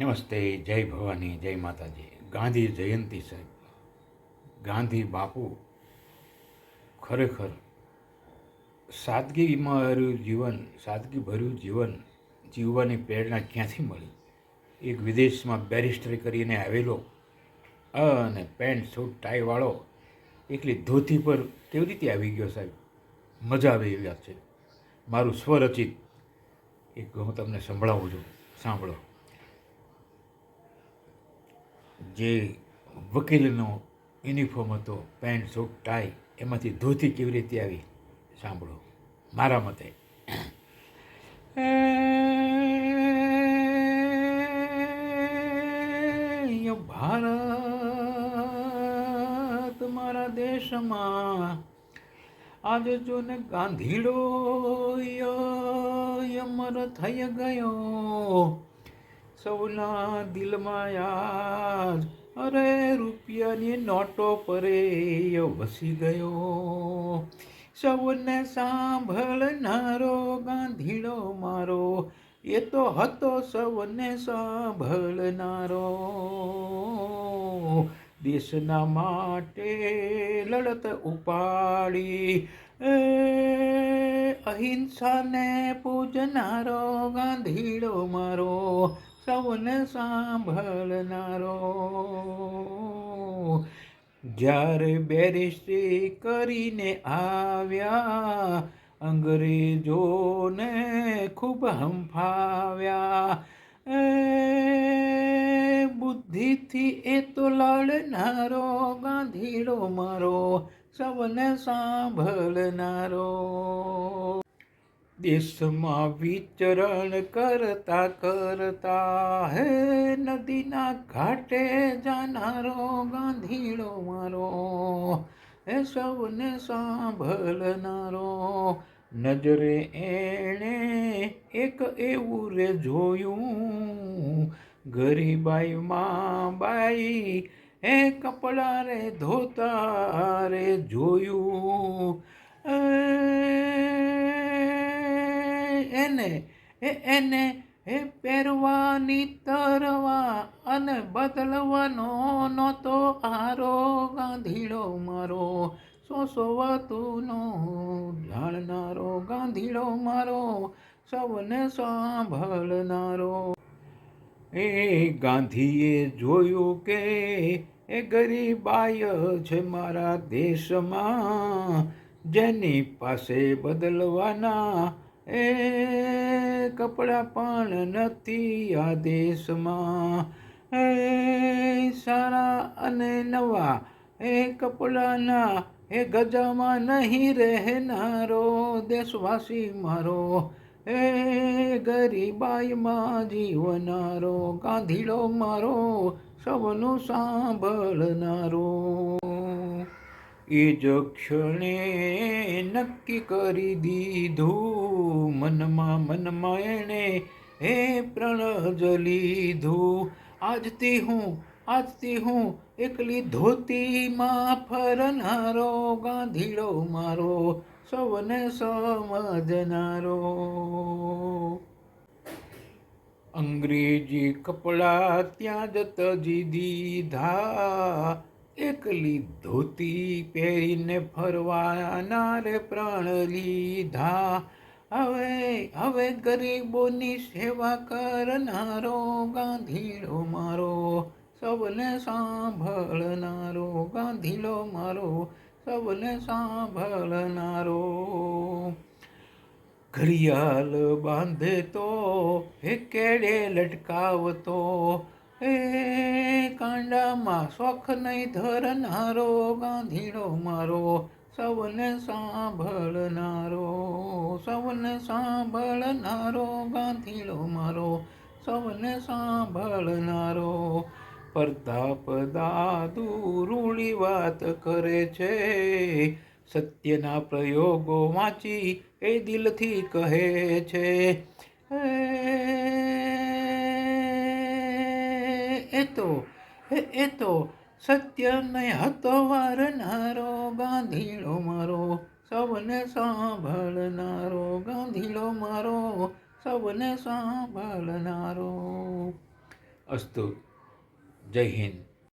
નમસ્તે, જય ભવાની, જય માતાજી. ગાંધી જયંતિ સાહેબ. ગાંધી બાપુ ખરેખર સાદગીમાં ભર્યું જીવન સાદગી ભર્યું જીવન જીવવાની પ્રેરણા ક્યાંથી મળી? એક વિદેશમાં બેરિસ્ટરી કરીને આવેલો અને પેન્ટ સૂટ ટાઈવાળો એકલી ધોતી પર કેવી રીતે આવી ગયો સાહેબ? મજા આવી એવી વાત છે. મારું સ્વરચિત એક હું તમને સંભળાવું છું. સાંભળો. જે વકીલનો યુનિફોર્મ હતો પેન્ટ શૂટ ટાઈ એમાંથી ધોતી કેવી રીતે આવી? સાંભળો. મારા મતે. ભારત મારા દેશમાં આજે જો ને ગાંધીડો ય અમર થઈ ગયો. સૌના દિલમાં યાર. અરે રૂપિયાની નોટો પરે વસી ગયો. સૌને સાંભળનારો ગાંધીડો મારો. એ તો હતો સૌને સાંભળનારો. દેશના માટે લડત ઉપાડી. એ અહિંસાને પૂજનારો ગાંધીડો મારો. સૌને સાંભળનારો. જ્યારે બેરિસ્ટ્રી કરીને આવ્યા, અંગ્રેજોને ખૂબ હંફાવ્યા. એ બુદ્ધિથી એ તો લડનારો ગાંધીડો મારો, સૌને સાંભળનારો. દેશમાં વિચરણ કરતા કરતા હે નદીના ઘાટે જાનારો ગાંધીડો મારો, હે સૌને સાંભળનારો. નજરે એણે એક એવું રે જોયું, ગરીબાઈ માં બાઈ એ કપડા રે ધોતા રે જોયું. એને, એ એને, એ પહેરવાની, તરવા અને બદલવાનો નહોતો આરો ગાંધીડો મારો. સોસોવાતુનો જાણનારો ગાંધીડો મારો, સૌને સાંભળનારો. એ ગાંધીએ જોયું કે એ ગરીબાય છે મારા દેશમાં, જેની પાસે બદલવાના એ કપડાં પણ નથી આ દેશમાં. એ સારા અને નવા, એ કપડાના, એ ગજામાં નહીં રહેનારો દેશવાસી મારો. એ ગરીબાઈમાં જીવનારો ગાંધીડો મારો, સૌનું સાંભળનારો. એ જ નક્કી કરી દીધું. મનમાં મનમાં એણે હે પ્રણજ લીધું. આજથી હું આજથી હું એકલી ધોતીમાં ફરનારો, ગાંધીડો મારો, સૌને સમજનારો. અંગ્રેજી કપડાં ત્યાં જ તજી દીધા. એકલી ધોતી પહેરીને ફરવાના રે પ્રાણ લીધા. હવે હવે ગરીબોની સેવા કરનારો ગાંધીડો મારો સૌને સાંભળનારો ગાંધીડો મારો સૌને સાંભળનારો. ઘડિયાળ બાંધે તો હે કેડે લટકાવતો કાંડામાં શોખ નહીં ધરનારો ગાંધીડો મારો સૌને સાંભળનારો સૌને સાંભળનારો ગાંધીડો મારો સૌને સાંભળનારો પ્રતાપ દાદુ રૂળી વાત કરે છે સત્યના પ્રયોગો વાંચી એ દિલથી કહે છે એ તો એ તો સત્ય નહીં હતો વારનારો ગાંધીડો મારો. સૌને સાંભળનારો ગાંધીડો મારો. સૌને સાંભળનારો. અસ્તુ. જય હિન્દ.